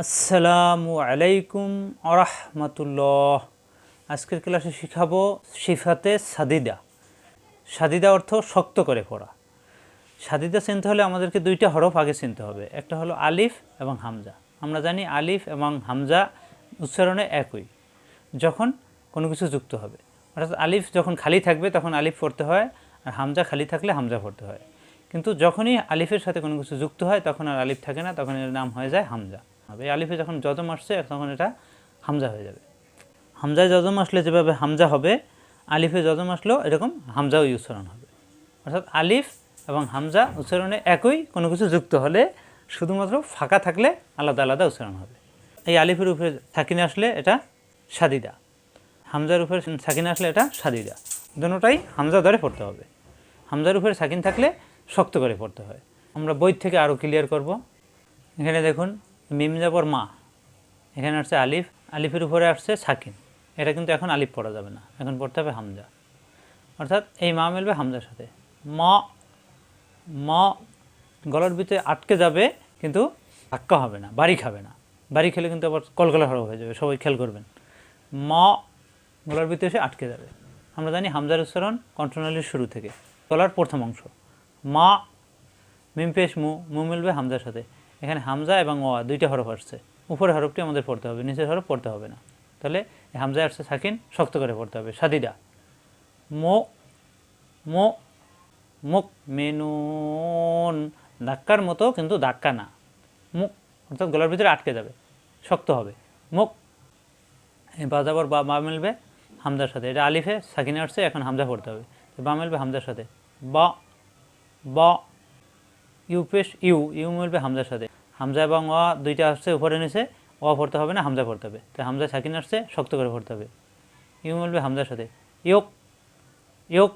আসসালামু আলাইকুম আরহামতুল্লাহ। আজকের ক্লাসে শিখাবো সিফাতে সাদিদা। সাদিদা অর্থ শক্ত করে পড়া। সাদিদা চিনতে হলে আমাদেরকে দুইটা হরফ আগে চিনতে হবে। একটা হলো আলিফ এবং হামজা। আমরা জানি আলিফ এবং হামজা উচ্চারণে একই। যখন কোনো কিছু যুক্ত হবে। অর্থাৎ আলিফ যখন খালি থাকবে, তখন আলিফ পড়তে হয় আর হামজা খালি থাকলে হামজা পড়তে হয়। কিন্তু যখনই আলিফের সাথে কোনো কিছু যুক্ত হয়, তখন আর আলিফ থাকে না, তখন এর নাম হয়ে যায় হামজা। হবে। আলিফে যখন যদম আসছে, তখন এটা হামজা হয়ে যাবে। হামজায় যদম আসলে যেভাবে হামজা হবে, আলিফে যদম আসলেও এরকম হামজাও উচ্চারণ হবে। অর্থাৎ আলিফ এবং হামজা উচ্চারণে একই কোনো কিছু যুক্ত হলে শুধুমাত্র ফাঁকা থাকলে আলাদা আলাদা উচ্চারণ হবে। এই আলিফের উপরে থাকিনে আসলে এটা সাদিদা। হামজার উপরে সাকিন আসলে এটা সাদিদা। দুটোটাই হামজা ধরে পড়তে হবে। হামজার উপরে সাকিন থাকলে শক্ত করে পড়তে হয়। আমরা বই থেকে আরও ক্লিয়ার করব। এখানে দেখুন মিম যাবর মা। এখানে আসছে আলিফ, আলিফের উপরে আসছে সাকিন। এটা কিন্তু এখন আলিফ পড়া যাবে না। এখন পড়তে হবে হামজা। অর্থাৎ এই মা মিলবে হামজার সাথে। ম ম গলার ভিতরে আটকে যাবে, কিন্তু ধাক্কা হবে না, বাড়ি খাবে না। বাড়ি খেলে কিন্তু আবার কলকলা হরফ হয়ে যাবে, সবাই খেয়াল করবেন। ম, গলার ভিতরে এসে আটকে যাবে। আমরা জানি হামজার উচ্চারণ কন্ট্রোনালির শুরু থেকে, গলার প্রথম অংশ। মা, মিম পেশ মু মু মিলবে হামজার সাথে। এখানে হামজা এবং অ দুইটা হরফ আসছে। উপরের হরফটি আমাদের পড়তে হবে, নিচের হরফ পড়তে হবে না। তাহলে হামজা আসছে সাকিন, শক্ত করে পড়তে হবে, সাদিদা। মো মো মুখ মেনুন ধাক্কার মতো কিন্তু ধাক্কা না। মুখ অর্থাৎ গলার ভিতরে আটকে যাবে, শক্ত হবে। মুখ বাজাবর বা বা মিলবে হামজার সাথে। এটা আলিফে সাকিনে আসছে, এখন হামজা পড়তে হবে। বা মিলবে হামজার সাথে। বা, ব ইউ পেশ ইউ ইউ মিলবে হামজার সাথে। হামজা এবং অ দুইটা আসছে, উপরে নিচে, অ পড়তে হবে না, হামজা পড়তে হবে। তো হামজা সাকিন আসছে, শক্ত করে পড়তে হবে। ইউ মিলবে হামজার সাথে। ইয়োক ইয়োক,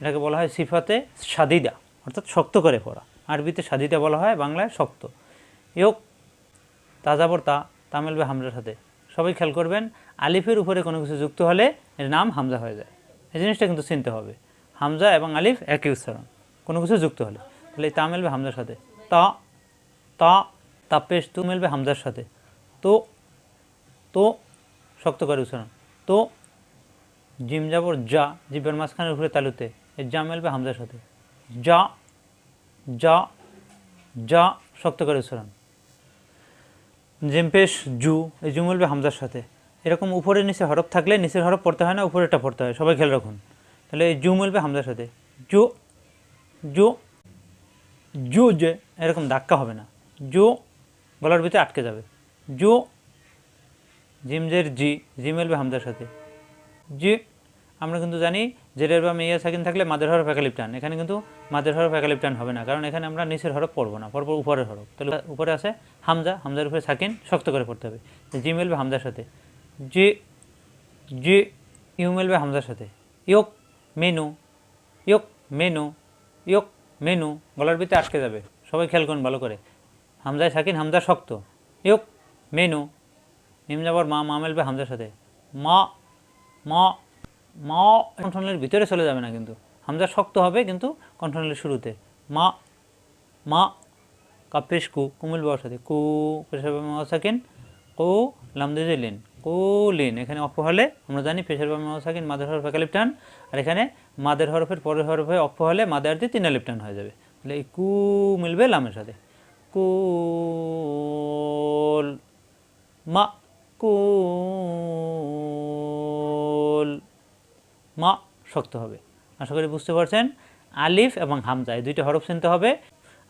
এটাকে বলা হয় সিফাতে সাদিদা, অর্থাৎ শক্ত করে পড়া। আরবিতে সাদিদা বলা হয়, বাংলায় শক্ত। ইয়োক তাজাবর তা তা মিলবে হামজার সাথে। সবাই খেয়াল করবেন, আলিফের উপরে কোনো কিছু যুক্ত হলে এর নাম হামজা হয়ে যায়। এই জিনিসটা কিন্তু চিনতে হবে। হামজা এবং আলিফ একই উচ্চারণ, কোনো কিছু যুক্ত হলে। তাহলে তা মিলবে হামজার সাথে তা তা তা পেশ তু মিলবে হামজার সাথে তো তো শক্ত করে উচ্চারণ তো জিম যাবর যা জিবের মাঝখানের উপরে তালুতে যা মিলবে হামজার সাথে যা যা যা শক্ত করে উচ্চারণ জেমপেশ জু এই জু মিলবে হামজার সাথে এরকম উপরে নিচে হরফ থাকলে নিচের হরফ পড়তে হয় না উপরেরটা পড়তে হয় সবাই খেয়াল রাখুন তাহলে এই জু মিলবে হামজার সাথে জু জু জু যে এরকম ধাক্কা হবে না। জু গলার ভিতরে আটকে যাবে। জু জিমজের জি জি মিলবে হামজার সাথে। জি, আমরা কিন্তু জানি জেরের বা মেয়ে সাকিন থাকলে মাদের হরফ একালিপ টান এখানে কিন্তু মাদের হরফ একালিপ টান হবে না, কারণ এখানে আমরা নিচের হরফ পড়ব না, পড়ব উপরের হরফ। তাহলে উপরে আছে হামজা, হামজার উপরে সাকিন, শক্ত করে পড়তে হবে। জি মিলবে হামজার সাথে। জি জি, ইউ মিলবে হামজার সাথে। ইয়োক, মেনু ইয়োক মেনু, ইয়োক মেনু গলার ভিতরে আটকে যাবে। সবাই খেয়াল করুন ভালো করে। হামজায় সাকিন, হামজা শক্ত। ইয়োক মেনু। নিম যাবার মা মা মেলবে হামজার সাথে। মা মা মা ভিতরে চলে যাবে না কিন্তু। হামজা শক্ত হবে কিন্তু কণ্ঠনালীর শুরুতে। মা মা, কাপেশ কু কুমিল বাবার সাথে কু পেশার বাবা মা সাকিন, কু লামদেজে লিন কু লিন এখানে অপ হলে আমরা জানি পেশার বাবা মা সাকিন, মাদের হরফ একালিপটান আর এখানে মাদের হরফের পরের হরফে অপ হলে মাদের আর্থে তিন আলিপটান হয়ে যাবে। তাহলে এই কু মিলবে লামের সাথে। কুল, মা কুল, মা শক্ত হবে। আশা করি বুঝতে পারছেন? আলিফ এবং হামজা, এই দুইটা হরফ চিনতে হবে।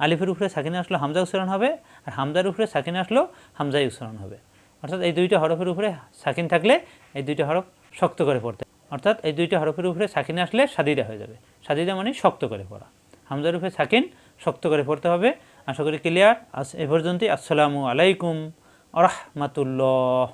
আলিফের উপরে সাকিনে আসলো হামজা উচ্চারণ হবে, আর হামজার উপরে সাকিনে আসলো হামজাই উচ্চারণ হবে। অর্থাৎ এই দুইটা হরফের উপরে সাকিন থাকলে এই দুইটা হরফ শক্ত করে পড়তে অর্থাৎ এই দুইটা হরফের উপরে সাকিন আসলে সাদিদা হয়ে যাবে। সাদিদা মানে শক্ত করে পড়া। হামজার উপরে সাকিন শক্ত করে পড়তে হবে। আশা করি ক্লিয়ার আস এ পর্যন্তই। আসসালামু আলাইকুম আরহামাতুল্লাহ